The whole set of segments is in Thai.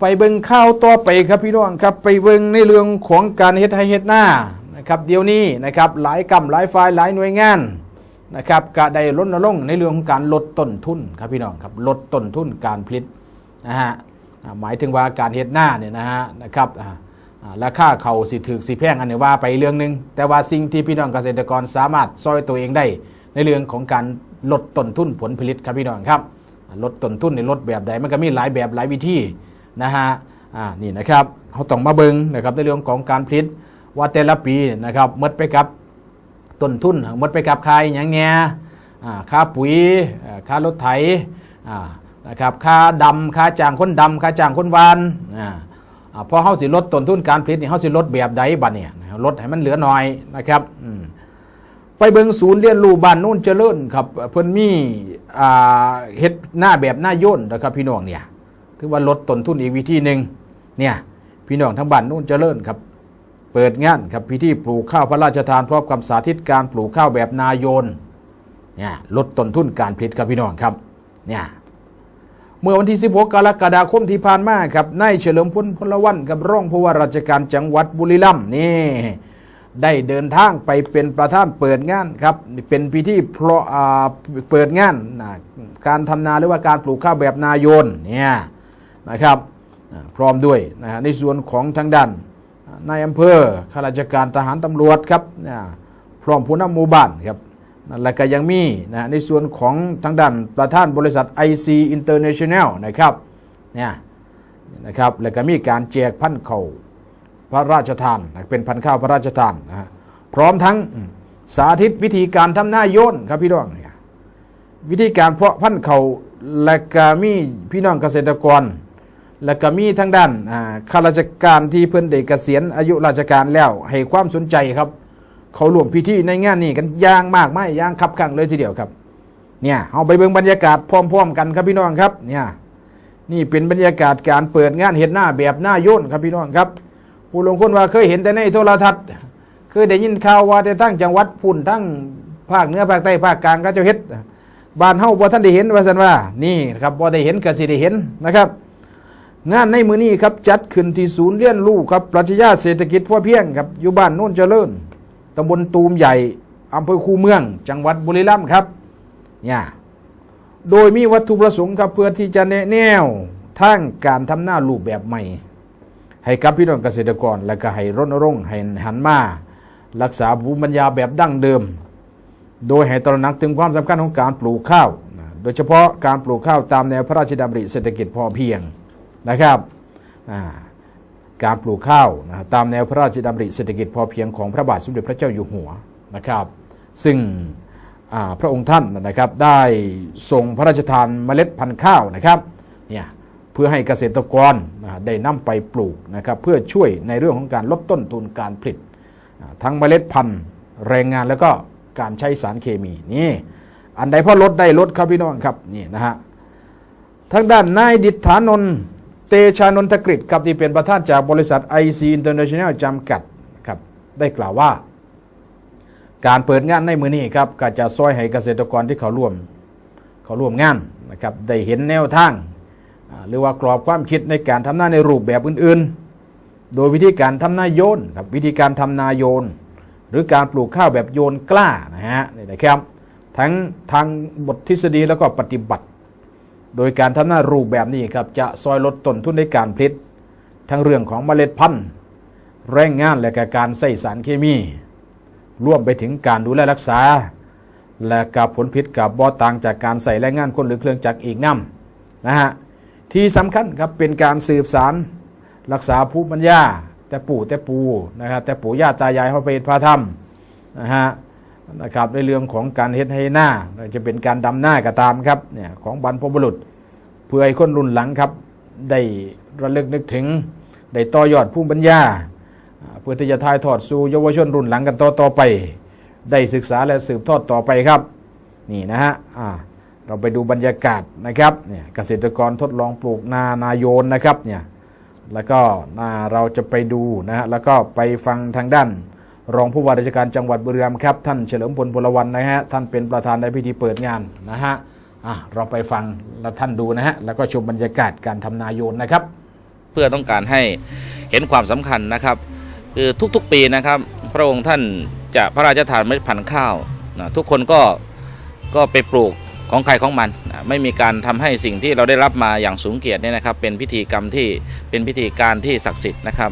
ไปเบิ่งข้าวต่อไปครับพี่น้องครับไปเบิ่งในเรื่องของการเฮ็ดให้เฮ็ดหน้านะครับเดี๋ยวนี้นะครับหลายกำหลายฝ่ายหลายหน่วยงานนะครับก็ได้ลดลงในเรื่องของการลดต้นทุนครับพี่น้องครับลดต้นทุนการผลิตนะฮะหมายถึงว่าการเฮ็ดหน้าเนี่ยนะฮะนะครับราคาเขาสิถึกสิแพงอันนี้ว่าไปเรื่องหนึง แต่ว่าสิ่งที่พี่น้องเกษตรกรสามารถซอยตัวเองได้ ในเรื่องของการลดต้นทุนผลผลิตครับพี่น้องครับลดต้นทุนในลดแบบใดมันก็มีหลายแบบหลายวิธี นะฮะอ่านี่นะครับเขาต้องมาเบิงนะครับในเรื่องของการผลิตว่าแต่ละปีนะครับมดไปกับต้นทุนมดไปกับค่าอย่างเงี้ยอ่าค่าปุ๋ยค่ารถไถอ่านะครับค่าดำค่าจ้างคนดำค่าจ้างคนวานอ่าอ่าพอเขาสิลดต้นทุนการผลิตนี่เขาสิลดแบบใดบัดเนี่ยลดให้มันเหลือหน้อยนะครับอืมไปเบิงศูนย์เรียนรู้บ้านโน่นเจริญครับเพิ่นมีอ่าเฮ็ดหน้าแบบหน้าย่นนะครับพี่น้องเนี่ย ถือว่าลดต้นทุนอีกวิธีหนึ่งเนี่ยพี่น้องทั้งบ้านโน่นเจริญครับ เปิดงานครับพิธีปลูกข้าวพระราชทานพร้อมกับสาธิตการปลูกข้าวแบบนายนเนี่ยลดต้นทุนการผลิตครับพี่น้องครับเนี่ยเมื่อวันที่ 16 กรกฎาคมที่ผ่านมาครับนายเฉลิมพลพลวันกับรองผู้ว่าราชการจังหวัดบุรีรัมย์นี่ได้เดินทางไปเป็นประธานเปิดงานครับเป็นพิธีเพราะอ่าเปิดงานนะการทำนาหรือว่าการปลูกข้าวแบบนายนเนี่ย นะครับพร้อมด้วยนะฮะในส่วนของทางด้านนายอำเภอข้าราชการทหารตำรวจครับนะพร้อมผู้นำหมู่บ้านครับและก็ยังมีนะในส่วนของทางด้านประธานบริษัท IC International นะครับเนี่ยนะครับแล้วก็มีการแจกพันธุ์เขาพระราชทานนะเป็นพันธุ์ข้าวพระราชทานนะฮะพร้อมทั้งสาธิตวิธีการทำหน้าโยนครับพี่น้องวิธีการเพาะพันธุ์เขาและก็มีพี่น้องเกษตรกร และก็มีทั้งด้านข้าราชการที่เพิ่อนได้เกษียณอายุราชการแล้ว ให้ความสนใจครับ เขารวมพิธีในงานนี้กันย่างมากไม่ย่างคับขังเลยทีเดียวครับ เนี่ยเอาไปเบิ่งบรรยากาศพร้อม ๆ กันครับพี่น้องครับเนี่ยนี่เป็นบรรยากาศการเปิดงานเห็นหน้าแบบหน้าโยนครับพี่น้องครับ ผู้ลงคนว่าเคยเห็นแต่ในโทรทัศน์เคยได้ยินข่าวว่าแต่ทั้งจังหวัดพุ่นทั้งภาคเหนือภาคใต้ภาคกลางก็จะเฮ็ดบ้านเฮาบ่ท่านได้เห็นว่าซั่นว่านี่ครับบ่ได้เห็นก็สิได้เห็นนะครับ งานในมือนี้ครับจัดขึ้นที่ศูนย์เรียนรู้ครับปรัชญาเศรษฐกิจพอเพียงครับอยู่บ้านโน่นเจริญตำบลตูมใหญ่อำเภอคูเมือง จังหวัดบุรีรัมย์ครับเนี่ยโดยมีวัตถุประสงค์ครับเพื่อที่จะแนะแนวทางการทำหน้ารูปแบบใหม่ ให้กับพี่น้องเกษตรกร และก็ให้รณรงค์ให้หันมารักษาภูมิปัญญาแบบดั้งเดิม โดยให้ตระหนักถึงความสำคัญของการปลูกข้าว โดยเฉพาะการปลูกข้าวตามแนวพระราชดำริเศรษฐกิจพอเพียง นะครับการปลูกข้าวนะตามแนวพระราชดำริเศรษฐกิจพอเพียงของพระบาทสมเด็จพระเจ้าอยู่หัวนะครับ ซึ่งพระองค์ท่านนะครับได้ทรงพระราชทานเมล็ดพันธุ์ข้าวนะครับเนี่ยเพื่อให้เกษตรกรได้นำไปปลูกนะครับเพื่อช่วยในเรื่องของการลดต้นทุนการผลิต ทั้งเมล็ดพันธุ์แรงงานแล้วก็การใช้สารเคมีนี่อันใดพอลดได้ลดครับพี่น้องครับนี่นะฮะทางด้านนายดิษฐานนท์ เตชานนทกฤษครับที่เป็นประธานจากบริษัท IC International จำกัดครับได้กล่าวว่า การเปิดงานในมือนี้ครับก็จะซอยให้เกษตรกรที่เขาร่วมเขาร่วมงานนะครับได้เห็นแนวทาง หรือว่ากรอบความคิดในการทำหน้าในรูปแบบอื่นๆ โดยวิธีการทำนาโยนครับวิธีการทำนาโยน หรือการปลูกข้าวแบบโยนกล้านะฮะนี่นะครับทั้งทางบททฤษฎีแล้วก็ปฏิบัติ โดยการทำหน้ารูปแบบนี้ครับจะซอยลดต้นทุนในการผลิต ทั้งเรื่องของเมล็ดพันธุ์แรงงานและกการใส่สารเคมีร่วมไปถึงการดูแลรักษา และกับผลพิษกับบอต่างจากการใส่แรงงานคนหรือเครื่องจักรอีกน้ำนะฮะที่สำคัญครับเป็นการสืบสารรักษาภูมิปัญญาแต่ปู่แต่ปูนะครับแต่ปู่ย่าตายายเขาไปเฮ็ดพาธรรมนะฮะ นะครับในเรื่องของการเฮ็ดให้หน้าจะเป็นการดำหน้าก็ตามครับเนี่ยของบรรพบุรุษ เพื่อให้คนรุ่นหลังครับได้ระลึกนึกถึงได้ต่อยอดภูมิปัญญา เพื่อที่จะถ่ายทอดสู่เยาวชนรุ่นหลังกันต่อต่อไป ได้ศึกษาและสืบทอดต่อไปครับ นี่นะฮะเราไปดูบรรยากาศนะครับเนี่ยเกษตรกรทดลองปลูกนานาโยนนะครับเนี่ยแล้วก็เราจะไปดูนะฮะแล้วก็ไปฟังทางด้าน รองผู้ว่าราชการจังหวัดบุรีรัมย์ครับ ท่านเฉลิมพลพลวันนะฮะท่านเป็นประธานในพิธีเปิดงานนะฮะอะเราไปฟังแล้วท่านดูนะฮะแล้วก็ชมบรรยากาศการทำนาโยนนะครับ เพื่อต้องการให้เห็นความสำคัญนะครับคือทุกๆปีนะครับ พระองค์ท่านจะพระราชทานเมล็ดพันธุ์ข้าวนะทุกคนก็ก็ไปปลูกของใครของมันนะไม่มีการทำให้สิ่งที่เราได้รับมาอย่างสูงเกียรติเนี่ยนะครับ เป็นพิธีกรรมที่เป็นพิธีการที่ศักดิ์สิทธิ์นะครับ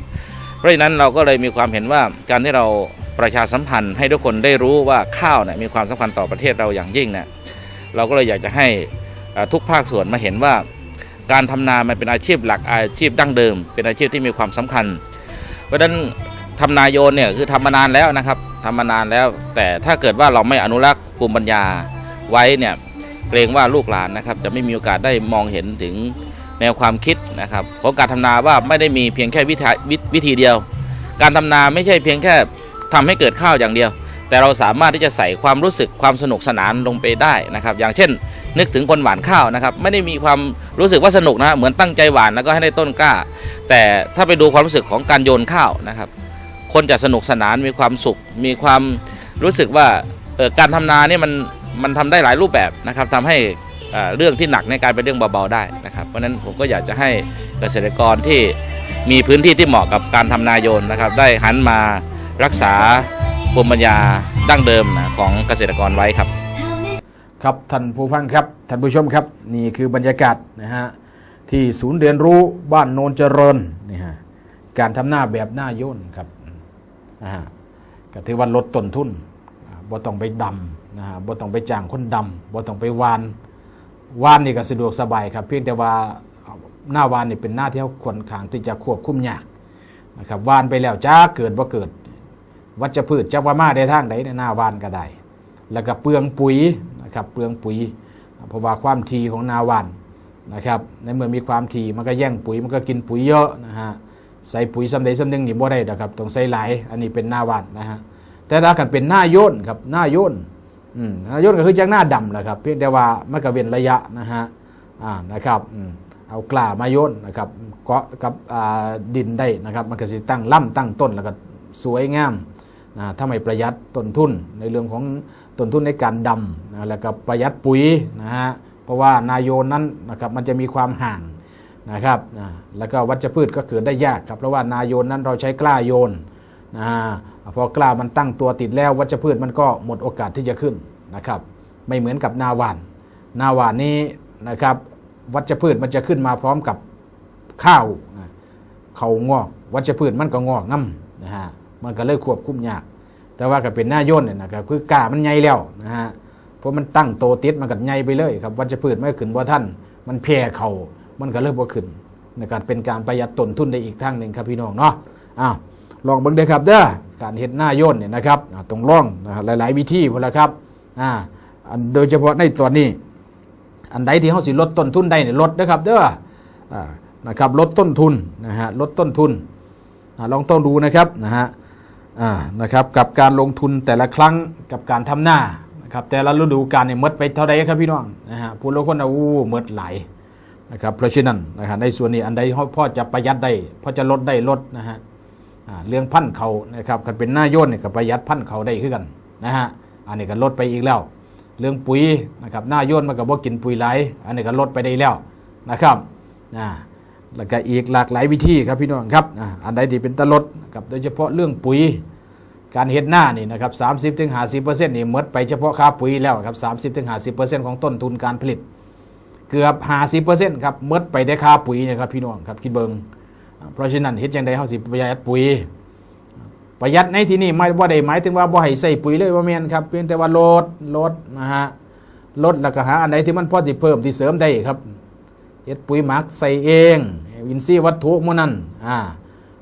เพราะฉะนั้นเราก็เลยมีความเห็นว่าการที่เราประชาสัมพันธ์ให้ทุกคนได้รู้ว่าข้าวเนี่ยมีความสำคัญต่อประเทศเราอย่างยิ่งเนี่ยเราก็เลยอยากจะให้ทุกภาคส่วนมาเห็นว่า การทำนามันเป็นอาชีพหลักอาชีพดั้งเดิม เป็นอาชีพที่มีความสำคัญ เพราะฉะนั้นทำนาโยนเนี่ยคือทำมานานแล้วนะครับทำมานานแล้ว แต่ถ้าเกิดว่าเราไม่อนุรักษ์ภูมิปัญญาไว้เนี่ยเกรงว่าลูกหลานนะครับจะไม่มีโอกาสได้มองเห็นถึง แนวความคิดนะครับของการทำนาว่าไม่ได้มีเพียงแค่วิธีวิธีเดียว การทำนาไม่ใช่เพียงแค่ทำให้เกิดข้าวอย่างเดียว แต่เราสามารถที่จะใส่ความรู้สึกความสนุกสนานลงไปได้นะครับ อย่างเช่น นึกถึงคนหวานข้าวนะครับ ไม่ได้มีความรู้สึกว่าสนุกนะเหมือนตั้งใจหวานแล้วก็ให้ได้ต้นกล้า แต่ถ้าไปดูความรู้สึกของการโยนข้าวนะครับ คนจะสนุกสนานมีความสุข มีความรู้สึกว่าการทำนาเนี่ยมันมันทำได้หลายรูปแบบนะครับทำให้ เรื่องที่หนักในกายเป็นเรื่องเบาๆได้นะครับ เพราะฉะนั้นผมก็อยากจะให้เกษตรกรที่มีพื้นที่ที่เหมาะกับการทำนาโยนนะครับ ได้หันมารักษาภูมิปัญญาดั้งเดิมนะของเกษตรกรไว้ครับ ครับท่านผู้ฟังครับท่านผู้ชมครับ นี่คือบรรยากาศนะฮะที่ศูนย์เรียนรู้บ้านโนนเจริญนี่ฮะการทำหน้าแบบหน้าโย่นครับนะฮะก็ถือว่าลดต้นทุนอ่าบ่ต้องไปดำนะฮะบ่ต้องไปจ้างคนดำบ่ต้องไปวาน วานนี่ก็สะดวกสบายครับ เพียงแต่ว่าหน้าวานนี่เป็นหน้าที่เขาควรขางที่จะควบคุมยากนะครับวานไปแล้วจ้าเกิดว่าเกิด วัชพืชจะว่ามาได้ทางใดในหน้าวานก็ได้ แล้วก็เปลืองปุ๋ยนะครับเปลืองปุ๋ย เพราะว่าความทีของนาวันนะครับในเมื่อมีความทีมันก็แย่งปุ๋ยมันก็กินปุ๋ยเยอะนะฮะใส่ปุ๋ยสำใดสำหนึ่งนี่บ่ได้นะครับต้องใส่หลายอันนี้เป็นหน้าวันนะฮะแต่ถ้ากันเป็นหน้าโยนครับหน้าโยนน ยนก็คือจากหน้าดำแหละครับเพียงแต่ว่ามันก็เว้นระยะนะฮะอ่านะครับเอากล้ามาโยนนะครับเกาะกับดินได้นะครับ มันก็สิตั้งล่ำตั้งต้นแล้วก็สวยงามนะถ้าไม่ประหยัดต้นทุนในเรื่องของต้นทุนในการดำนะแล้วก็ประหยัดปุ๋ยนะฮะเพราะว่านายโยนนั้นนะครับมันจะมีความห่างนะครับนะแล้วก็วัชพืชก็เกิดได้ยากครับเพราะว่านายโยนนั้นเราใช้กล้าโยนนะฮะ พอกล้ามันตั้งตัวติดแล้ววัชพืชมันก็หมดโอกาสที่จะขึ้นนะครับ ไม่เหมือนกับนาหวาน นาหวานนี้นะครับ วัชพืชมันจะขึ้นมาพร้อมกับข้าวเขางอก วัชพืชมันก็งอกน้ำนะฮะมันก็เลยควบคุมยาก แต่ว่าก็เป็นหน้าย่นเนี่ยนะครับคือกามันใหญ่แล้วนะฮะเพราะมันตั้งโตติดมันก็ใหญ่ไปเลยครับวัชพืชไม่ขึ้นว่าท่าน มันแผ่เขามันก็เริ่มว่าขึ้นในการเป็นการประหยัดต้นทุนได้อีกทางหนึ่งครับพี่น้องเนาะอ้าวลองเบิ่งเด้ครับเด้อ การเฮ็ดหน้าย่นเนี่ยนะครับต้องลองนะครหลาย ๆ วิธีพุ่นละครับอ่าอันโดยเฉพาะในตอนนี้ อันใดที่เขาสิลดต้นทุนได้เนี่ยลดนะครับเด้อนะครับลดต้นทุนนะฮะลดต้นทุนลองต้องดูนะครับนะฮะอ่านะครับกับการลงทุนแต่ละครั้งกับการทำหน้านะครับแต่ละฤดูกาลเนี่ยมดไปเท่าใดครับพี่น้องนะฮะผู้ลงคนเอาอู้มดหลายนะครับเพราะฉะนั้นนะฮะในส่วนนี้อันใดพ่อจะประหยัดได้พ่อจะลดได้ลดนะฮะ เรื่องพันธุ์เขานะครับกันเป็นหน้าโยนเนี่ยก็ประหยัดพันธุ์เขาได้ขึ้นกันนะฮะอันนี้ก็ลดไปอีกแล้ว เรื่องปุ๋ยนะครับหน้าโยนมันก็บ่กินปุ๋ยไหลอันนี้ก็ลดไปได้แล้วนะครับนะแล้วก็อีกหลากหลายวิธีครับพี่น้องครับอันใดที่เป็นตลดนะครับโดยเฉพาะเรื่องปุ๋ยการเฮ็ดหน้านี่นะครับสามสิบถึงห้าสิบเปอร์เซ็นต์นี่หมดไปเฉพาะค่าปุ๋ยแล้วครับสามสิบถึงห้าสิบเปอร์เซ็นต์ของต้นทุนการผลิต เกือบห้าสิบเปอร์เซ็นต์ครับหมดไปได้ค่าปุ๋ยนะครับพี่น้องครับคิดเบิง เพราะฉะนั้นเฮ็ดจังไดเฮาสิประหยัดปุ๋ย ประหยัดในที่นี่ไม่ว่าได้หมายถึงว่าบ่ให้ใส่ปุ๋ยเลยว่าแม่นครับเพียงแต่ว่าลดลดนะฮะลดแล้วก็หาอันใดที่มันพอสิเพิ่มที่เสริมได้ครับเฮ็ดปุ๋ยหมักใส่เองอินทรีย์วัตถุหมื้นั้นอ่า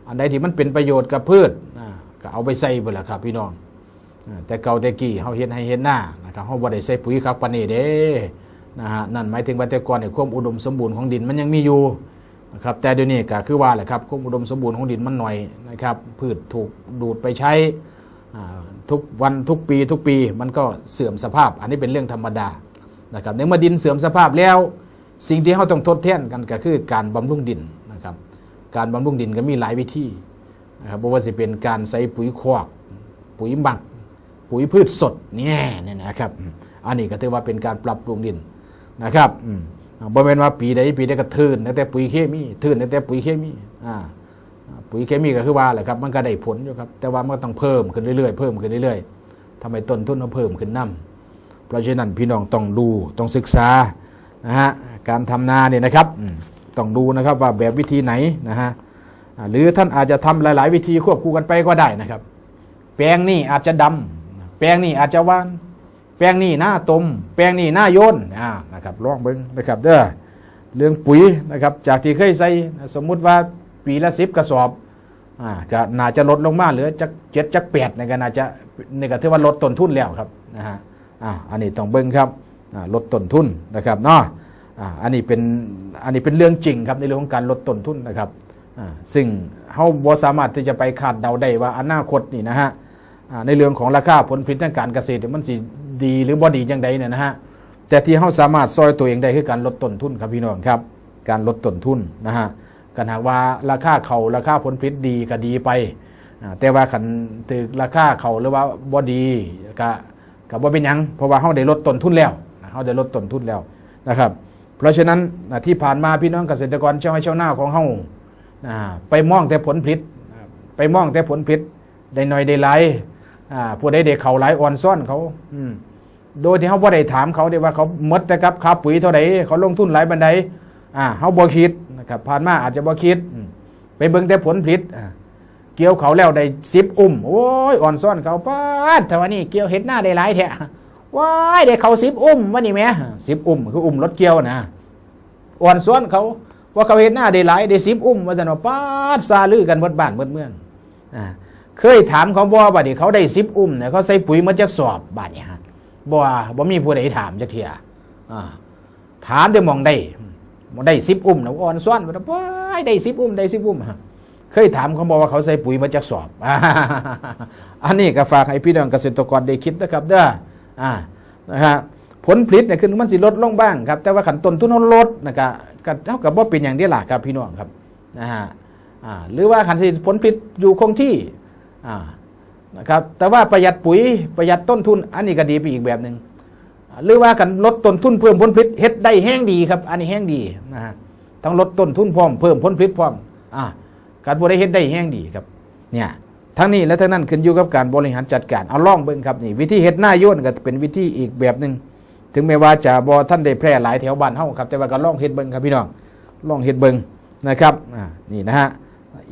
อันใดที่มันเป็นประโยชน์กับพืชอ่าก็เอาไปใส่เบิดล่ะครับพี่น้องแต่เก่าแต่กี้เฮาเฮ็ดให้เฮ็ดหน้านะครับเฮาบ่ได้ใส่ปุ๋ยครับปานนี้เด้นะฮะนั่นหมายถึงว่าแต่ก่อนเนี่ยความอุดมสมบูรณ์ของดินมันยังมีอยู่ นะครับแต่เดี๋ยวนี้ก็คือว่าแหละครับความอุดมสมบูรณ์ของดินมันหน่อยนะครับพืชถูกดูดไปใช้ทุกวันทุกปีทุกปีมันก็เสื่อมสภาพ อันนี้เป็นเรื่องธรรมดานะครับในเมื่อดินเสื่อมสภาพแล้ว สิ่งที่เราต้องทดแทนกันก็คือการบำรุงดินนะครับการบำรุงดินก็มีหลายวิธีนะครับบ่ว่าจะเป็นการใส่ปุ๋ยคอกปุ๋ยหมัก ปุ๋ยพืชสดเนี่ยนี่นะครับ อันนี้ก็ถือว่าเป็นการปรับปรุงดินนะครับอืม บ่แม่นว่าปีใดปีใดก็ทื่นตั้งแต่ปุ๋ยเคมีทื่นตั้งแต่ปุ๋ยเคมีอ่าปุ๋ยเคมีก็คือว่าแหละครับ มันก็ได้ผลอยู่ครับ แต่ว่ามันก็ต้องเพิ่มขึ้นเรื่อยๆ เพิ่มขึ้นเรื่อยๆทำให้ต้นทุนมันเพิ่มขึ้นนํเพราะฉะนั้นพี่น้องต้องดูต้องศึกษานะฮะการทำนาเนี่ยนะครับต้องดูนะครับว่าแบบวิธีไหนนะฮะหรือท่านอาจจะทำหลาย ๆ วิธีควบคู่กันไปก็ได้นะครับ แปลงนี่อาจจะดำแปลงนี่อาจจะหวาน แปลงนี่หน้าตม แปลงนี่หน้าโยนอ่านะครับลองเบิ้งนะครับเด้อเรื่องปุ๋ยนะครับจากที่เคยใส่สมมุติว่าปีละสิบกระสอบอ่าก็น่าจะลดลงมาเหลือจักเจ็ดจักแปดนี่ก็น่าจะนี่ก็ถือว่าลดต้นทุนแล้วครับนะฮะอ่าอันนี้ต้องเบิ้งครับอ่าลดต้นทุนนะครับเนาะอ่าอันนี้เป็นอันนี้เป็นเรื่องจริงครับในเรื่องของการลดต้นทุนนะครับอ่าซึ่งเฮาบ่สามารถที่จะไปคาดเดาได้ว่าอนาคตนี่นะฮะอ่า ในเรื่องของราคาผลผลิตทางการเกษตรมันสิดีหรือบ่ดีจังใดเนี่ยนะฮะแต่ที่เขาสามารถซอยตัวเองได้คือการลดต้นทุนครับพี่น้องครับ การลดต้นทุนนะฮะกันหากว่าราคาเขาราคาผลผลิตดีก็ดีไป แต่ว่าขันถือราคาเขาหรือว่าบ่ดีก็ก็บ่เป็นยังเพราะว่าเขาได้ลดต้นทุนแล้วเขาได้ลดต้นทุนแล้วนะครับ เพราะฉะนั้นที่ผ่านมาพี่น้องเกษตรกรชาวไร่ชาวนาของเฮาอ่าไปมองแต่ผลผลิต ไปมองแต่ผลผลิตได้หน้อยได้หลาย ผู้ใดเด็กเขาหลายอ่อนซ่อนเขาโดยที่เขาบ่ได้ถามเขาได้ว่าเขาหมดแต่กับค่าปุ๋ยเท่าไหร่เขาลงทุนหลายบันไดเขาบ่คิดนะครับผ่านมาอาจจะบ่คิด ไปเบิ่งแต่ผลผลิตเกี่ยวเขาแล้วได้สิบอุ้มโอ้ยอ่อนซ่อนเขาป้าแต่ว่านี่เกี่ยวเห็ดหน้าได้หลายแท้ว้ายได้เขาสิบอุ้มวะนี่แหม่สิบอุ้มคืออุ้มรถเกี่ยวนะอ่อนซ่อนเขาว่าเขาเห็ดหน้าได้หลายได้สิบอุ้มว่าสันว่าป้าซาลือกันเบิดบ้านบดเมืองอ่า เคยถามเขาบ่บัดนี้เขาได้สิบอุ้มเนี่ยเขาใส่ปุ๋ยมาจากสอบบาดเนี่ยฮะบ่ว่าบ่มีผู้ใดถามจักเทียถามจะมองได้มองได้สิบอุ้มนะอ่อนซ้อนว่าว้ายได้สิบอุ้มได้สิบอุ้มฮะเคยถามเขาบอกว่าเขาใส่ปุ๋ยมาจากสอบ อันนี้ก็ฝากให้พี่น้องเกษตรกรได้คิดนะครับเด้ออ่านะฮะผลผลิตเนี่ยคือมันสิลดลงบ้างครับ แต่ว่าขันต้นทุนลดนะครับก็เท่ากับว่าเป็นอย่างนี้แหละครับพี่น้องครับนะฮะอ่าหรือว่าขันสิผลผลิตอยู่คงที่ นะครับแต่ว่าประหยัดปุ๋ยประหยัดต้นทุน อันนี้ก็ดีไปอีกแบบหนึ่งอ่าหรือว่ากันลดต้นทุนเพิ่มผลผลิตเฮ็ดได้แห้งดีครับ อันนี้แห้งดีนะฮะต้องลดต้นทุนพร้อมเพิ่มผลผลิตพร้อมอ่าการบริเฮ็ดได้แห้งดีครับเนี่ยทั้งนี้และทั้งนั้นขึ้นอยู่กับการบริหารจัดการเอาล่องเบิ่งครับนี่วิธีเฮ็ดหน้าโยนก็เป็นวิธีอีกแบบหนึ่งถึงแม้ว่าจะบ่ท่านได้แพร่หลายแถวบ้านเฮาครับแต่ว่าก็ล่องเฮ็ดเบิ่งครับพี่น้องล่องเฮ็ดเบิ่งนะครับอ่านี่นะฮะ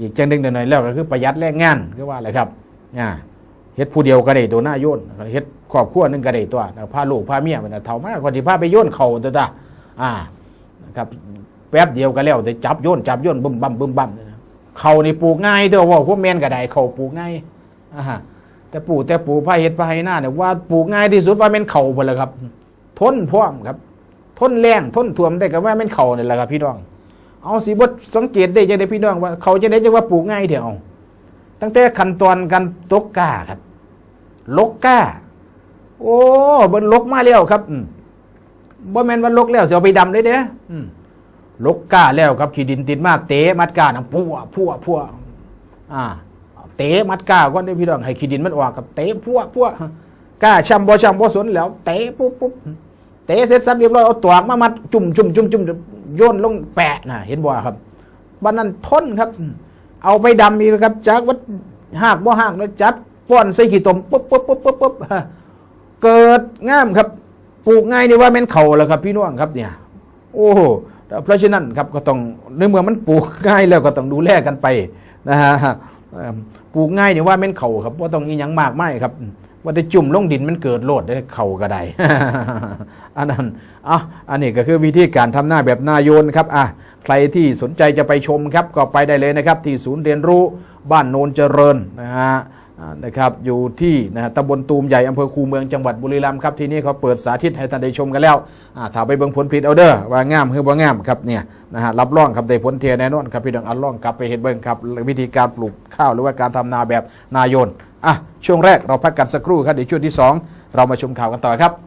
อีกจังหนึงหน่อยแล้วก็คือประหยัดแรงงานคือว่าอะไรครับอ่าเฮ็ดผู้เดียวก็ได้โดนหน้าโยนเฮ็ดครอบครัวหนึงก็ได้ตัวพาลูกพาเมียมันน่ะเท่ามากกว่าที่พาไปโยนเข่าตัวตาอ่าครับแป๊บเดียวก็แล้วแต่จับโยนจับโยนบึ้มบั่มบึ้มบั่มเข่านี่ปลูกง่ายเด้อว่าพวกแม่นก็ได้เข่าปลูกง่ายอ่าแต่ปลูกแต่ปลูกพาเฮ็ดพาให้หน้าเนี่ยว่าปลูกง่ายที่สุดว่าแม่นเข่าพุ่นแหละครับ ทนพร้อมครับ ทนแรงทนท่วมได้ก็ว่าแม่นเข่านี่ยแหละครับพี่น้อง เอาสิบ่สังเกตได้จังได๋พี่น้องว่า เขาจะได้จังว่าปลูกง่ายเด้อเอาตั้งแต่ขั้นตอนการตกกาครับ ลกกาโอ้บนลกมาแล้วครับอืมบ่แมนว่าลกแล้วเสียไปดำเลยเด้อลกกาแล้วครับขี้ดินติดมากเตะมัดก้านังพัวพัวพัวอ่า เตะมัดก้าก่อนได้พี่น้องให้ขี้ดินมันออกกับเตะพัวพัวก้าช้ำบ่ช้ำบ่สนแล้ว เตะปุ๊บปุ๊บ เตะเสร็จสับเรียบร้อยเอาตวกมามัดจุ่มจุ่มจุ่มจุ่มโยนลงแปะน่ะเห็นบ่ครับบันนั้นทนครับ เอาไปดำอีกนะครับจากวัดหากบ่หากแล้วจับป้อนใส่ขี้ตมปุ๊บปุ๊บปุ๊บปุ๊บปุ๊บฮะเกิดงามครับปลูกง่ายนี่ว่าแม่นเข่าแล้วครับ พี่น้องครับเนี่ย โอ้โหเพราะฉะนั้นครับก็ต้องในเมื่อมันปลูกง่ายแล้วก็ต้องดูแลกันไปนะฮะเอิ่มปลูกง่ายนี่ว่าแม่นเข่าครับว่าต้องอีหยังมากไม่ครับ ว่าได้จุ่มลงดินมันเกิดโลดได้เข่าก็ไดอันนั้นอะอันนี้ก็คือวิธีการทำหน้าแบบหน้าโยนครับอะใครที่สนใจจะไปชมครับก็ไปได้เลยนะครับ ที่ศูนย์เรียนรู้บ้านโนนเจริญนะฮะนะครับอยู่ที่นะฮะตำบลตูมใหญ่อำเภอคูเมืองจังหวัดบุรีรัมย์ครับที่นี่เขาเปิดสาธิตให้ท่านได้ชมกันแล้วอ่าถ้าไปเบิ่งผลผลิตเอาเด้อว่างามหรือบ่างามครับเนี่ยนะฮะรับรองครับได้ผลเทียแน่นอนครับพี่น้องอันลองกลับไปเห็นเบิ่งครับวิธีการปลูกข้าวหรือว่าการทำนาแบบนาโยน อะช่วงแรกเราพักกันสักครู่ครับเดี๋ยวช่วงที่สองเรามาชมข่าวกันต่อครับ